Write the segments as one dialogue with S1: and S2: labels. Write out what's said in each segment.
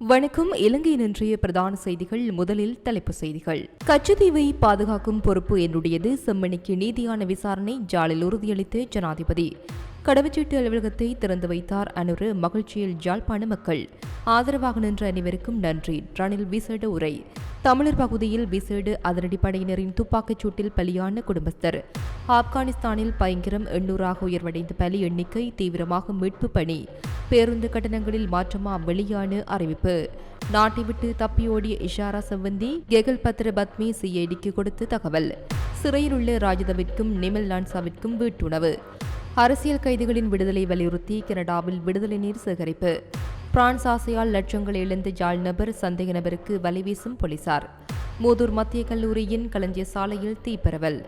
S1: வணக்கம். இலங்கையின் இன்றைய பிரதான செய்திகள். முதலில் தலைப்பு செய்திகள். கச்சத்தீவை பாதுகாக்கும் பொறுப்பு என்னுடையது. செம்மணிக்கு நீதியான விசாரணை. ஜாலில் உறுதியளித்த ஜனாதிபதி. கடவுச்சீட்டு அலுவலகத்தை திறந்து வைத்தார் அனுரு மகிழ்ச்சியில் ஜாழ்ப்பாண மக்கள். ஆதரவாக நின்ற அனைவருக்கும் நன்றி. ரணில் விசேட உரை. தமிழர் பகுதியில் விசேடு அதிரடிப்படையினரின் துப்பாக்கிச் சூட்டில் பலியான குடும்பஸ்தர். ஆப்கானிஸ்தானில் பயங்கரம் எண்ணூறாக உயர்வடைந்த பலி எண்ணிக்கை தீவிரமாக மீட்பு பணி. பேருந்து கட்டணங்களில் மாற்றமா வெளியான அறிவிப்பு. நாட்டை விட்டு தப்பியோடிய இஷாரா செவ்வந்தி கெகல் பத்ர பத்மி சிஐடிக்கு கொடுத்த தகவல். சிறையில் உள்ள ராஜதவிற்கும் நிமல் லான்சாவிற்கும் வீட்டுணவு. அரசியல் கைதிகளின் விடுதலை வலியுறுத்தி கனடாவில் விடுதலை நீர் சேகரிப்பு. பிரான்ஸ் ஆசையால் லட்சங்கள் இழந்த யாழ் நபர் சந்தேக நபருக்கு வலைவீசும் போலீசார். மூதூர் மத்திய கல்லூரியின் களஞ்சிய சாலையில் தீப்பரவல்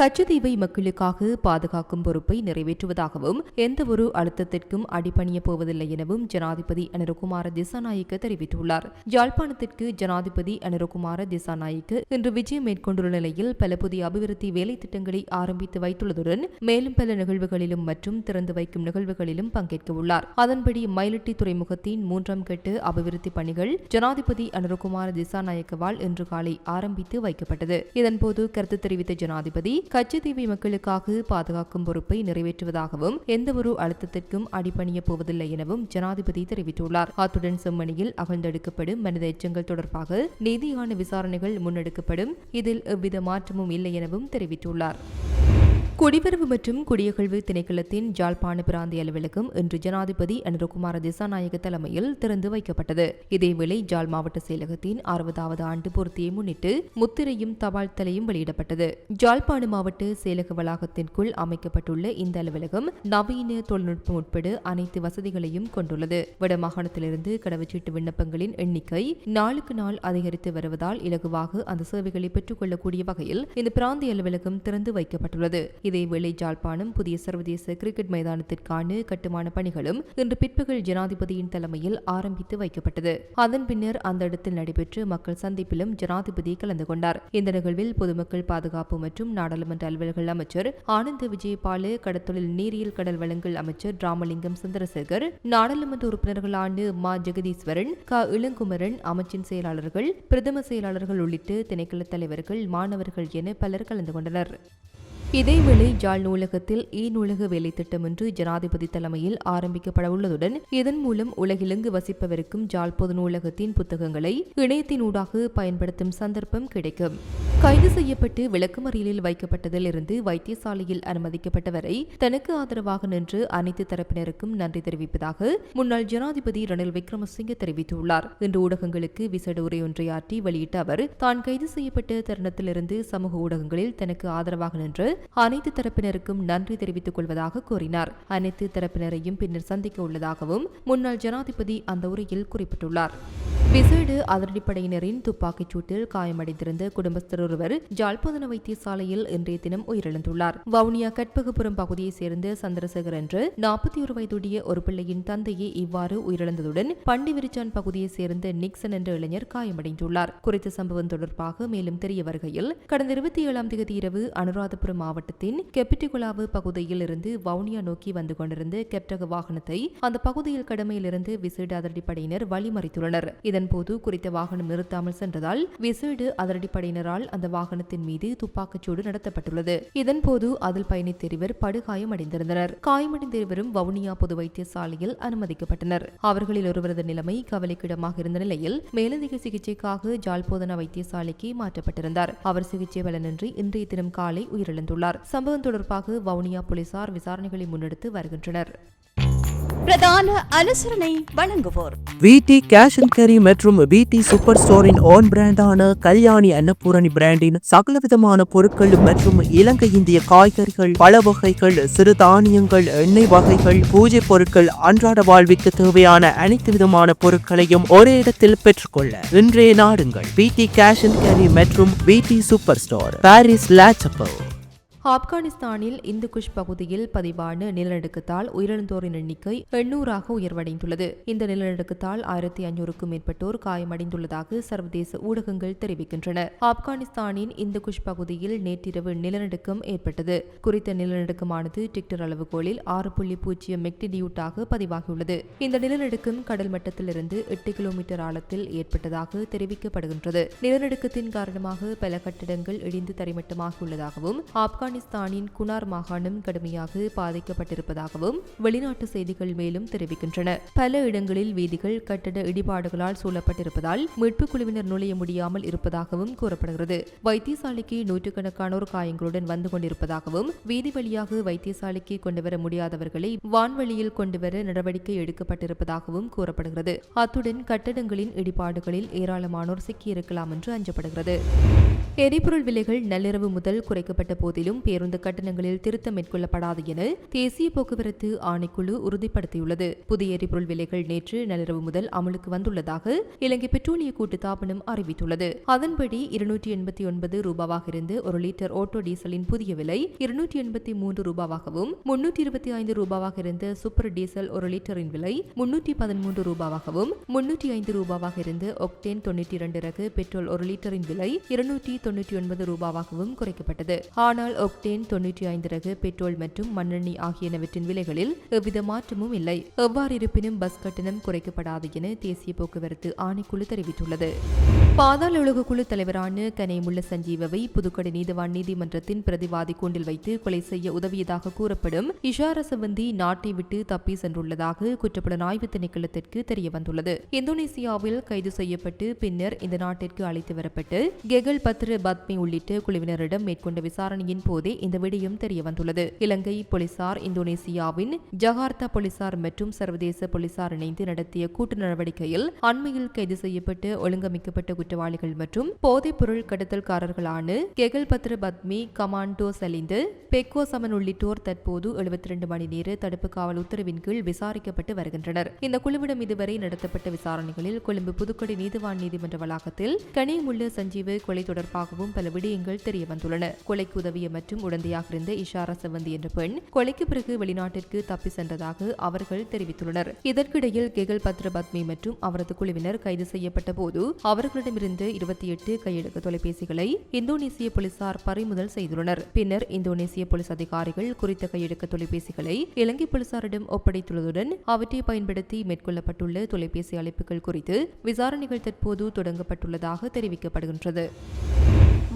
S1: கச்சத்தீவை மக்களுக்காக பாதுகாக்கும் பொறுப்பை நிறைவேற்றுவதாகவும் எந்தவொரு அழுத்தத்திற்கும் அடிபணியப் போவதில்லை எனவும் ஜனாதிபதி அனுரகுமார திசாநாயக்க தெரிவித்துள்ளார். யாழ்ப்பாணத்திற்கு ஜனாதிபதி அனுரகுமார திசாநாயக்க இன்று விஜயம் மேற்கொண்டுள்ள நிலையில் பல புதிய அபிவிருத்தி வேலை திட்டங்களை ஆரம்பித்து வைத்துள்ளதுடன் மேலும் பல நிகழ்வுகளிலும் மற்றும் திறந்து வைக்கும் நிகழ்வுகளிலும் பங்கேற்க உள்ளார் அதன்படி மயிலட்டி துறைமுகத்தின் மூன்றாம் கட்டு அபிவிருத்தி பணிகள் ஜனாதிபதி அனுரகுமார திசாநாயக்கவால் இன்று காலை ஆரம்பித்து வைக்கப்பட்டது. இதன்போது கருத்து தெரிவித்த ஜனாதிபதி கச்சத்தீவை மக்களுக்காக பாதுகாக்கும் பொறுப்பை நிறைவேற்றுவதாகவும் எந்தவொரு அழுத்தத்திற்கும் அடிபணிய போவதில்லை எனவும் ஜனாதிபதி தெரிவித்துள்ளார். அத்துடன் செம்மணியில் அகழ்ந்தெடுக்கப்படும் மனித எச்சங்கள் தொடர்பாக நீதியான விசாரணைகள் முன்னெடுக்கப்படும். இதில் எவ்வித மாற்றமும் இல்லை எனவும் தெரிவித்துள்ளார். குடிவரவு மற்றும் குடியகழ்வு திணைக்களத்தின் ஜாழ்ப்பாண பிராந்திய அலுவலகம் இன்று ஜனாதிபதி அனுரகுமார திசாநாயக தலைமையில் திறந்து வைக்கப்பட்டது. இதேவேளை ஜாழ் மாவட்ட செயலகத்தின் அறுபதாவது ஆண்டு பூர்த்தியை முன்னிட்டு முத்திரையும் தபால் தலையும் வெளியிடப்பட்டது. ஜாழ்ப்பாண மாவட்ட செயலக வளாகத்திற்குள் அமைக்கப்பட்டுள்ள இந்த அலுவலகம் நவீன தொழில்நுட்பம் உட்பட அனைத்து வசதிகளையும் கொண்டுள்ளது. வடமாகாணத்திலிருந்து கடவுச்சீட்டு விண்ணப்பங்களின் எண்ணிக்கை நாளுக்கு நாள் அதிகரித்து வருவதால் இலகுவாக அந்த சேவைகளை பெற்றுக்கொள்ளக்கூடிய வகையில் இந்த பிராந்திய அலுவலகம் திறந்து வைக்கப்பட்டுள்ளது. இதேவேளை ஜாழ்ப்பாணம் புதிய சர்வதேச கிரிக்கெட் மைதானத்திற்கான கட்டுமான பணிகளும் இன்று பிற்பகல் ஜனாதிபதியின் தலைமையில் ஆரம்பித்து வைக்கப்பட்டது. அதன் பின்னர் அந்த இடத்தில் நடைபெற்ற மக்கள் சந்திப்பிலும் ஜனாதிபதி கலந்து கொண்டார். இந்த நிகழ்வில் பொதுமக்கள் பாதுகாப்பு மற்றும் நாடாளுமன்ற அலுவல்கள் அமைச்சர் ஆனந்த விஜயபாலு கடத்தொழில் நீரியல் கடல் வளங்கள் அமைச்சர் ராமலிங்கம் சுந்தரசேகர் நாடாளுமன்ற உறுப்பினர்களான மா. ஜெகதீஸ்வரன் க. இளங்குமரன் அமைச்சின் செயலாளர்கள் பிரதம செயலாளர்கள் உள்ளிட்ட திணைக்கள தலைவர்கள் மாணவர்கள் என பலர் கலந்து கொண்டனர். இதேவேளை ஜாழ் நூலகத்தில் இ நூலக வேலை திட்டம் என்று ஜனாதிபதி தலைமையில் ஆரம்பிக்கப்பட உள்ளதுடன் இதன் மூலம் உலகிலங்கு வசிப்பவருக்கும் ஜாழ் பொது நூலகத்தின் புத்தகங்களை இணையத்தினூடாக பயன்படுத்தும் சந்தர்ப்பம் கிடைக்கும். கைது செய்யப்பட்டு விளக்குமறியலில் வைக்கப்பட்டதில் இருந்து வைத்தியசாலையில் அனுமதிக்கப்பட்டவரை தனக்கு ஆதரவாக நின்று அனைத்து தரப்பினருக்கும் நன்றி தெரிவிப்பதாக முன்னாள் ஜனாதிபதி ரணில் விக்ரமசிங்கே தெரிவித்துள்ளார். இன்று ஊடகங்களுக்கு விசேட உரையொன்றையாற்றி வெளியிட்ட அவர் தான் கைது செய்யப்பட்ட தருணத்திலிருந்து சமூக ஊடகங்களில் தனக்கு ஆதரவாக நின்று அனைத்து தரப்பினருக்கும் நன்றி தெரிவித்துக் கொள்வதாக கூறினார். அனைத்து தரப்பினரையும் பின்னர் சந்திக்க உள்ளதாகவும் முன்னாள் ஜனாதிபதி அந்த உரையில் குறிப்பிட்டுள்ளார். விசேடு அதிரடிப்படையினரின் துப்பாக்கிச் சூட்டில் காயமடைந்திருந்த குடும்பஸ்தர் ஒருவர் ஜாழ்பதன வைத்தியசாலையில் இன்றைய தினம் உயிரிழந்துள்ளார். வவுனியா கட்பகபுரம் பகுதியைச் சேர்ந்த சந்திரசேகர் என்று நாற்பத்தி ஒரு வயதுடைய ஒரு பிள்ளையின் தந்தையே இவ்வாறு உயிரிழந்ததுடன் பண்டிவிரிச்சான் பகுதியைச் சேர்ந்த நிக்சன் என்ற இளைஞர் காயமடைந்துள்ளார். குறித்த சம்பவம் தொடர்பாக மேலும் தெரிய வருகையில் கடந்த இருபத்தி ஏழாம் தேதி இரவு அனுராதபுரம் மாவட்டத்தின் கெப்பிட்டிகுலாவு பகுதியில் இருந்து வவுனியா நோக்கி வந்து கொண்டிருந்த கெப்டக வாகனத்தை அந்த பகுதியில் கடமையிலிருந்து விசேட அதிரடிப்படையினர் வழிமறித்துள்ளனர். இதன்போது குறித்த வாகனம் நிறுத்தாமல் சென்றதால் விசேடு அதிரடிப்படையினரால் அந்த வாகனத்தின் மீது துப்பாக்கிச்சூடு நடத்தப்பட்டுள்ளது. இதன்போது அதில் பயணித்த இருவர் படுகாயமடைந்திருந்தனர். காயமடைந்த இருவரும் வவுனியா பொது வைத்தியசாலையில் அனுமதிக்கப்பட்டனர். அவர்களில் ஒருவரது நிலைமை கவலைக்கிடமாக இருந்த நிலையில் மேலதிக சிகிச்சைக்காக ஜால்போதனா வைத்தியசாலைக்கு மாற்றப்பட்டிருந்தார். அவர் சிகிச்சை பலனின்றி இன்றைய தினம் காலை உயிரிழந்துள்ளார். சம்பவம் தொடர்பாக வவுனியா போலீசார் விசாரணைகளை முன்னெடுத்து வருகின்றனர்.
S2: பிரதான அனுசரணை வழங்குவோர்.
S3: விடி கேஷ் அண்ட் கேரி மற்றும் விடி சூப்பர் ஸ்டோரின் ஓன் பிராண்டான கல்யாணி அன்னபூரணி பிராண்டின் சகலவிதமான பொருட்கள் மற்றும் இலங்கை இந்திய காய்கறிகள் பழ வகைகள் சிறு தானியங்கள் எண்ணெய் வகைகள் பூஜை பொருட்கள் அன்றாட வாழ்விற்கு தேவையான அனைத்து விதமான பொருட்களையும் ஒரே இடத்தில் பெற்றுக்கொள்ள இன்றைய நாடுங்கள். விடி கேஷ் அண்ட் கேரி மற்றும் விடி சூப்பர் ஸ்டோர் பாரிஸ் லாச்சப்பல்
S1: ஆப்கானிஸ்தானில் இந்து குஷ் பகுதியில் பதிவான நிலநடுக்கத்தால் உயிரிழந்தோரின் எண்ணிக்கை எண்ணூறாக உயர்வடைந்துள்ளது. இந்த நிலநடுக்கத்தால் ஆயிரத்தி ஐநூறுக்கும் மேற்பட்டோர் காயமடைந்துள்ளதாக சர்வதேச ஊடகங்கள் தெரிவிக்கின்றன. ஆப்கானிஸ்தானின் இந்து குஷ் பகுதியில் நேற்றிரவு நிலநடுக்கம் ஏற்பட்டது. குறித்த நிலநடுக்கமானது டிக்டர் அளவுகோலில் ஆறு புள்ளி பூஜ்ஜியம் மெக்டிடியூட்டாக பதிவாகியுள்ளது. இந்த நிலநடுக்கம் கடல் மட்டத்திலிருந்து எட்டு கிலோமீட்டர் ஆழத்தில் ஏற்பட்டதாக தெரிவிக்கப்படுகின்றது. நிலநடுக்கத்தின் காரணமாக பல கட்டிடங்கள் இடிந்து தரைமட்டமாகியுள்ளதாகவும் ஆப்கானிஸ்தானின் குனார் மாகாணம் கடுமையாக பாதிக்கப்பட்டிருப்பதாகவும் வெளிநாட்டு செய்திகள் மேலும் தெரிவிக்கின்றன. பல இடங்களில் வீதிகள் கட்டட இடிபாடுகளால் சூழப்பட்டிருப்பதால் மீட்புக் குழுவினர் நுழைய முடியாமல் இருப்பதாகவும் கூறப்படுகிறது. வைத்தியசாலைக்கு நூற்றுக்கணக்கானோர் காயங்களுடன் வந்து கொண்டிருப்பதாகவும் வீதி வழியாக வைத்தியசாலைக்கு கொண்டுவர முடியாதவர்களை வான்வழியில் கொண்டுவர நடவடிக்கை எடுக்கப்பட்டிருப்பதாகவும் கூறப்படுகிறது. அத்துடன் கட்டடங்களின் இடிபாடுகளில் ஏராளமானோர் சிக்கியிருக்கலாம் என்று அஞ்சப்படுகிறது. எரிபொருள் விலைகள் நள்ளிரவு முதல் குறைக்கப்பட்ட போதிலும் பேருந்து கட்டணங்களில் திருத்தம் மேற்கொள்ளப்படாது என தேசிய போக்குவரத்து ஆணைக்குழு உறுதிப்படுத்தியுள்ளது. புதிய எரிபொருள் விலைகள் நேற்று நள்ளிரவு முதல் அமலுக்கு வந்துள்ளதாக இலங்கை பெட்ரோலிய கூட்டுத்தாபனம் அறிவித்துள்ளது. அதன்படி இருநூற்றி எண்பத்தி ஒன்பது ரூபாவாக இருந்து ஒரு லிட்டர் ஓட்டோ டீசலின் புதிய விலை இருநூற்றி எண்பத்தி மூன்று ரூபாவாகவும் முன்னூற்றி இருபத்தி ஐந்து ரூபாவாக இருந்த சூப்பர் டீசல் ஒரு லிட்டரின் விலை முன்னூற்றி பதிமூன்று ரூபாவாகவும் முன்னூற்றி ஐந்து ரூபாவாக இருந்து ஒக்டேன் தொண்ணூற்றி இரண்டு ரக பெட்ரோல் ஒரு லிட்டரின் விலை இருநூற்றி தொன்னூற்றி ஒன்பது ரூபாவாகவும் குறைக்கப்பட்டது. ஆனால் ஒக்டேன் தொன்னூற்றி ஐந்து ரக பெட்ரோல் மற்றும் மண்ணெண்ணெய் ஆகியனவற்றின் விலைகளில் எவ்வித மாற்றமும் இல்லை. எவ்வாறு இருப்பினும் பஸ் கட்டணம் குறைக்கப்படாது என தேசிய போக்குவரத்து ஆணைக்குழு தெரிவித்துள்ளது. பாதாள உலக குழு தலைவரான கனேமுள்ள சஞ்சீவவை புதுக்கடை நீதிவான் நீதிமன்றத்தின் பிரதிவாதி கூண்டில் வைத்து கொலை செய்ய உதவியதாக கூறப்படும் இஷார சவந்தி நாட்டை விட்டு தப்பி சென்றுள்ளதாக குற்றப்புலனாய்வு திணைக்களத்திற்கு தெரியவந்துள்ளது. இந்தோனேசியாவில் கைது செய்யப்பட்டு பின்னர் இந்த நாட்டிற்கு அழைத்து வரப்பட்டு கெகல் பத்ர பத்மி உள்ளிட்ட குழுவினரிடம் மேற்கொண்ட விசாரணையின் போது இந்த விடயம் தெரியவந்துள்ளது. இலங்கை போலீசார் இந்தோனேசியாவின் ஜகார்த்தா போலீசார் மற்றும் சர்வதேச போலீசார் இணைந்து நடத்திய கூட்டு நடவடிக்கையில் அண்மையில் கைது செய்யப்பட்டு ஒழுங்கமைக்கப்பட்ட குற்றவாளிகள் மற்றும் போதைப் பொருள் கடத்தல்காரர்களான கெகல் பத்ர பத்மி கமாண்டோ சலிந்து பெக்கோ சமன் உள்ளிட்டோர் தற்போது எழுபத்தி ரெண்டு மணி நேர தடுப்பு காவல் உத்தரவின் கீழ் விசாரிக்கப்பட்டு வருகின்றனர். இந்த குழுவிடம் இதுவரை நடத்தப்பட்ட விசாரணைகளில் கொழும்பு புதுக்கடி நீதிவான் நீதிமன்ற வளாகத்தில் கனியமுள்ள சஞ்சீவ கொலை தொடர்பாகவும் பல விடயங்கள் தெரிய வந்துள்ளன கொலைக்கு உதவிய மற்றும் உடந்தையாக இருந்த இஷாரா செவந்தி என்ற பெண் கொலைக்கு பிறகு வெளிநாட்டிற்கு தப்பி சென்றதாக அவர்கள் தெரிவித்துள்ளனர். இதற்கிடையில் கெகல் பத்ர பத்மி மற்றும் அவரது குழுவினர் கைது செய்யப்பட்ட போது அவர்களிடமிருந்து இருபத்தி எட்டு கையெழுத்து தொலைபேசிகளை இந்தோனேசிய போலீசார் பறிமுதல் செய்துள்ளனர். பின்னர் இந்தோனேசிய போலீஸ் அதிகாரிகள் குறித்த கையெழுக்க தொலைபேசிகளை இலங்கை போலீசாரிடம் ஒப்படைத்துள்ளதுடன் அவற்றை பயன்படுத்தி மேற்கொள்ளப்பட்டுள்ள தொலைபேசி அழைப்புகள் குறித்து விசாரணைகள் தற்போது தொடங்கப்பட்டுள்ளதாக தெரிவிக்கப்படுகின்றது.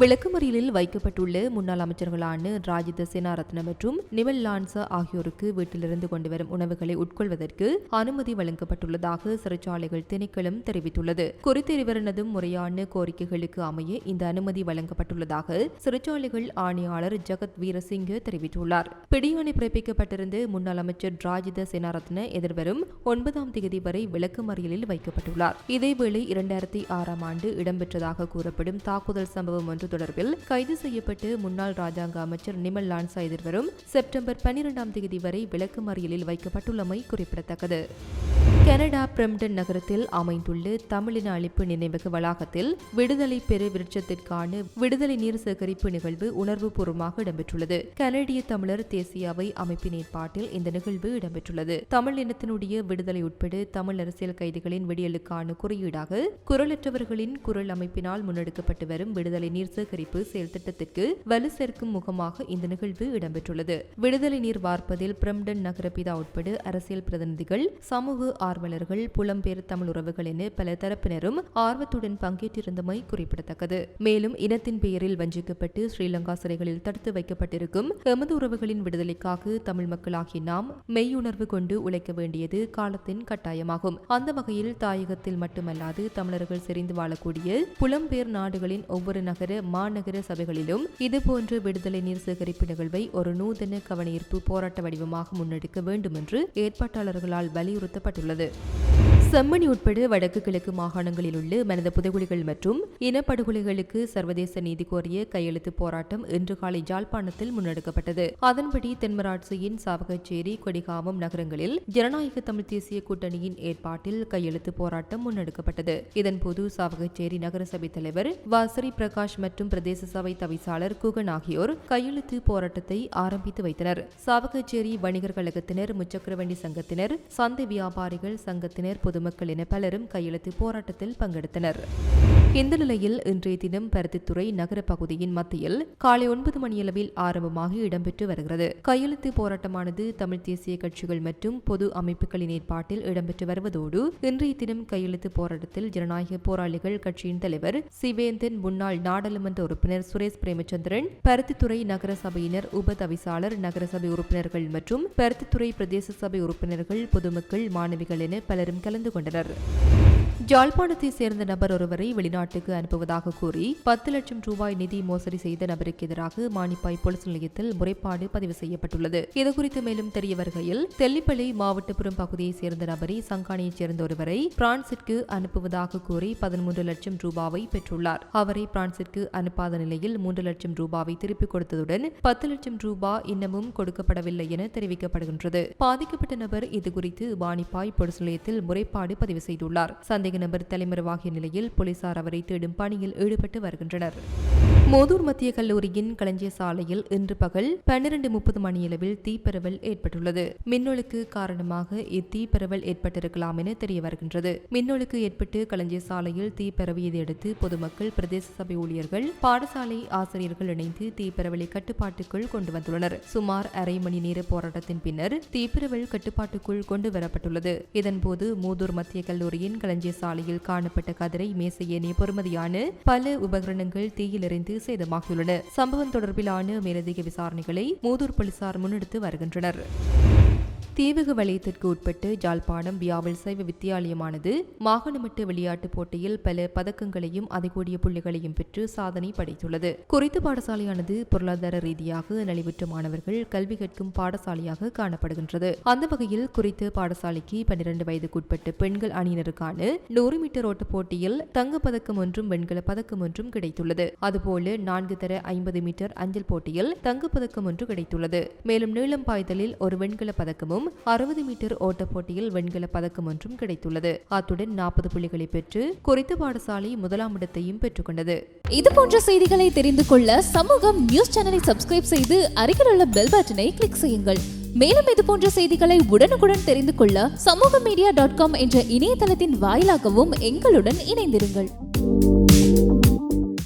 S1: விளக்குமறியலில் வைக்கப்பட்டுள்ள முன்னாள் அமைச்சர்களான ராஜித சேனாரத்ன மற்றும் நிமல் லான்சா ஆகியோருக்கு வீட்டிலிருந்து கொண்டுவரும் உணவுகளை உட்கொள்வதற்கு அனுமதி வழங்கப்பட்டுள்ளதாக சிறைச்சாலைகள் திணைக்களம் தெரிவித்துள்ளது. குறித்த இருவரினதும் முறையான கோரிக்கைகளுக்கு அமைய இந்த அனுமதி வழங்கப்பட்டுள்ளதாக சிறைச்சாலைகள் ஆணையாளர் ஜகத் வீரசிங்க தெரிவித்துள்ளார். பிடியாணை பிறப்பிக்கப்பட்டிருந்த முன்னாள் அமைச்சர் ராஜித சேனாரத்ன எதிர்வரும் ஒன்பதாம் தேதி வரை விளக்குமறியலில் வைக்கப்பட்டுள்ளார். இதேவேளை இரண்டாயிரத்தி ஆறாம் ஆண்டு இடம்பெற்றதாக கூறப்படும் தாக்குதல் சம்பவம் ஒன்று தொடர்பில் கைது செய்யப்பட்டு முன்னாள் ராஜாங்க அமைச்சர் நிமல் லான்சா எதிர்வரும் செப்டம்பர் பனிரெண்டாம் தேதி வரை விளக்கு மறியலில் வைக்கப்பட்டுள்ளமை குறிப்பிடத்தக்கது. கனடா பிரம்டன் நகரத்தில் அமைந்துள்ள தமிழின அழிப்பு நினைவக வளாகத்தில் விடுதலை பெரு விருட்சத்திற்கான விடுதலை நீர் சேகரிப்பு நிகழ்வு உணர்வுபூர்வமாக இடம்பெற்றுள்ளது. கனடிய தமிழர் தேசிய அவை அமைப்பின் ஏற்பாட்டில் இந்த நிகழ்வு இடம்பெற்றுள்ளது. தமிழ் இனத்தினுடைய விடுதலை உட்பட தமிழ் அரசியல் கைதிகளின் விடியலுக்கான குறியீடாக குரலற்றவர்களின் குரல் அமைப்பினால் முன்னெடுக்கப்பட்டு வரும் விடுதலை நீர் சேகரிப்பு செயல் திட்டத்திற்கு வலு சேர்க்கும் முகமாக இந்த நிகழ்வு இடம்பெற்றுள்ளது. விடுதலை நீர் வார்ப்பதில் பிரம்டன் நகரபிதா உட்பட அரசியல் பிரதிநிதிகள் சமூக ஆர்வலர்கள் புலம்பெயர் தமிழ் உறவுகள் என பல தரப்பினரும் ஆர்வத்துடன் பங்கேற்றிருந்தமை குறிப்பிடத்தக்கது. மேலும் இனத்தின் பெயரில் வஞ்சிக்கப்பட்டு ஸ்ரீலங்கா சிறைகளில் தடுத்து வைக்கப்பட்டிருக்கும் எமது உறவுகளின் விடுதலைக்காக தமிழ் மக்களாகிய நாம் மெய்யுணர்வு கொண்டு உழைக்க வேண்டியது காலத்தின் கட்டாயமாகும். அந்த வகையில் தாயகத்தில் மட்டுமல்லாது தமிழர்கள் செறிந்து வாழக்கூடிய புலம்பெயர் நாடுகளின் ஒவ்வொரு நகர மாநகர சபைகளிலும் இதுபோன்ற விடுதலை நீர் சேகரிப்பு நிகழ்வை ஒரு நூதன கவனஈர்ப்பு போராட்ட வடிவமாக முன்னெடுக்க வேண்டும் என்று ஏற்பாட்டாளர்களால் வலியுறுத்தப்பட்டுள்ளது. ま செம்மணி உட்பட வடக்கு கிழக்கு மாகாணங்களில் உள்ள மனித புதைகுழிகள் மற்றும் இனப்படுகொலைகளுக்கு சர்வதேச நீதி கோரிய கையெழுத்து போராட்டம் இன்று காலை ஜாழ்ப்பாணத்தில் முன்னெடுக்கப்பட்டது. அதன்படி தென்மராட்சியின் சாவகச்சேரி கொடிகாமம் நகரங்களில் ஜனநாயக தமிழ் தேசிய கூட்டணியின் ஏற்பாட்டில் கையெழுத்து போராட்டம் முன்னெடுக்கப்பட்டது. இதன்போது சாவகச்சேரி நகரசபை தலைவர் வாசரி பிரகாஷ் மற்றும் பிரதேச சபை தவிசாளர் குகன் ஆகியோர் கையெழுத்து போராட்டத்தை ஆரம்பித்து வைத்தனர். சாவகச்சேரி வணிகர் கழகத்தினர் முச்சக்கரவண்டி சங்கத்தினர் சந்தை வியாபாரிகள் சங்கத்தினர் பொதுமக்கள் என பலரும் கையெழுத்து போராட்டத்தில் பங்கெடுத்தனர். இந்த நிலையில் இன்றைய தினம் பருத்தித்துறை நகர பகுதியின் மத்தியில் காலை ஒன்பது மணியளவில் ஆரம்பமாகி இடம்பெற்று வருகிறது. கையெழுத்து போராட்டமானது தமிழ் தேசிய கட்சிகள் மற்றும் பொது அமைப்புகளின் ஏற்பாட்டில் இடம்பெற்று வருவதோடு இன்றைய தினம் கையெழுத்து போராட்டத்தில் ஜனநாயக போராளிகள் கட்சியின் தலைவர் சிவேந்தன் முன்னாள் நாடாளுமன்ற உறுப்பினர் சுரேஷ் பிரேமச்சந்திரன் பருத்தித்துறை நகர சபையினர் உப தவிசாளர் நகரசபை உறுப்பினர்கள் மற்றும் பருத்தித்துறை பிரதேச சபை உறுப்பினர்கள் பொதுமக்கள் மாணவிகள் என பலரும் கலந்து கொண்டனர். ஜாழ்ப்பாணத்தை சேர்ந்த நபர் ஒருவரை வெளிநாட்டுக்கு அனுப்புவதாக கூறி பத்து லட்சம் ரூபாய் நிதி மோசடி செய்த நபருக்கு எதிராக மானிப்பாய் போலீஸ் நிலையத்தில் முறைப்பாடு பதிவு செய்யப்பட்டுள்ளது. இதுகுறித்து மேலும் தெரிய வருகையில் தெல்லிப்பள்ளி மாவட்டப்புறம் பகுதியைச் சேர்ந்த நபரை சங்கானியைச் சேர்ந்த ஒருவரை பிரான்சிற்கு அனுப்புவதாக கூறி பதிமூன்று லட்சம் ரூபாவை பெற்றுள்ளார். அவரை பிரான்சிற்கு அனுப்பாத நிலையில் மூன்று லட்சம் ரூபாவை திருப்பிக் கொடுத்ததுடன் பத்து லட்சம் ரூபாய் இன்னமும் கொடுக்கப்படவில்லை என தெரிவிக்கப்படுகின்றது. பாதிக்கப்பட்ட நபர் இதுகுறித்து வாணிப்பாய் போலீஸ் நிலையத்தில் முறைப்பாடு பதிவு செய்துள்ளார். சந்தேக நபர் தலைமறைவாகிய நிலையில் போலீசார் அவரை தேடும் பணியில் ஈடுபட்டு வருகின்றனர். மோதூர் மத்திய கல்லூரியின் களஞ்சிய சாலையில் இன்று பகல் பன்னிரண்டு முப்பது மணியளவில் தீப்பரவல் ஏற்பட்டுள்ளது. மின்னொழுக்கு காரணமாக இத்தீப்பரவல் ஏற்பட்டிருக்கலாம் என தெரிய வருகின்றது மின்னொழுக்கு ஏற்பட்டு களஞ்சிய சாலையில் தீ பரவியதை பொதுமக்கள் பிரதேச சபை ஊழியர்கள் பாடசாலை ஆசிரியர்கள் இணைந்து தீப்பரவலை கட்டுப்பாட்டுக்குள் கொண்டு வந்துள்ளனர். சுமார் அரை மணி நேர போராட்டத்தின் பின்னர் தீப்பரவல் கட்டுப்பாட்டுக்குள் கொண்டு வரப்பட்டுள்ளது. இதன்போது மூதூர் மத்திய கல்லூரியின் களஞ்சிய சாலையில் காணப்பட்ட கதிரை மேசை பொறுமதியான பல உபகரணங்கள் தீயிலிருந்து சேதமாகியுள்ளன சம்பவம் தொடர்பிலான மேலதிக விசாரணைகளை மூதூர் போலீசார் முன்னெடுத்து வருகின்றனர். தீவக வலயத்திற்கு உட்பட்டு ஜாழ்ப்பாணம் வியாவல் சைவ வித்தியாலயமானது மாகாணமட்ட விளையாட்டுப் போட்டியில் பல பதக்கங்களையும் அதிகூடிய புள்ளிகளையும் பெற்று சாதனை படைத்துள்ளது. குறித்த பாடசாலையானது பொருளாதார ரீதியாக நலிவுற்ற மாணவர்கள் கல்வி கற்கும் பாடசாலையாக காணப்படுகின்றது. அந்த வகையில் குறித்த பாடசாலைக்கு பன்னிரண்டு வயதுக்குட்பட்ட பெண்கள் அணியினருக்கான நூறு மீட்டர் ஓட்ட போட்டியில் தங்கப்பதக்கம் ஒன்றும் வெண்கல பதக்கம் ஒன்றும் கிடைத்துள்ளது. அதுபோல நான்கு தர ஐம்பது மீட்டர் அஞ்சல் போட்டியில் தங்கப்பதக்கம் ஒன்று கிடைத்துள்ளது. மேலும் நீளம் பாய்தலில் ஒரு வெண்கல பதக்கமும் அறுபது மீட்டர் ஓட்டப் போட்டியில் வெண்கல பதக்கம் ஒன்றும் கிடைத்துள்ளது. அத்துடன் நாற்பது புள்ளிகளை பெற்று குறித்த பாடசாலை முதலாம் இடத்தையும் பெற்றுக்கொண்டது
S2: இது போன்ற செய்திகளை தெரிந்து கொள்ள சமூகம் நியூஸ் சேனலை சப்ஸ்கிரைப் செய்து அருகில் உள்ள பெல் பட்டனை கிளிக் செய்யுங்கள். மேலும் இது போன்ற செய்திகளை உடனுக்குடன் தெரிந்து கொள்ள சமூக மீடியா டாட் காம் என்ற இணையதளத்தின் வாயிலாகவும் எங்களுடன் இணைந்திருங்கள்.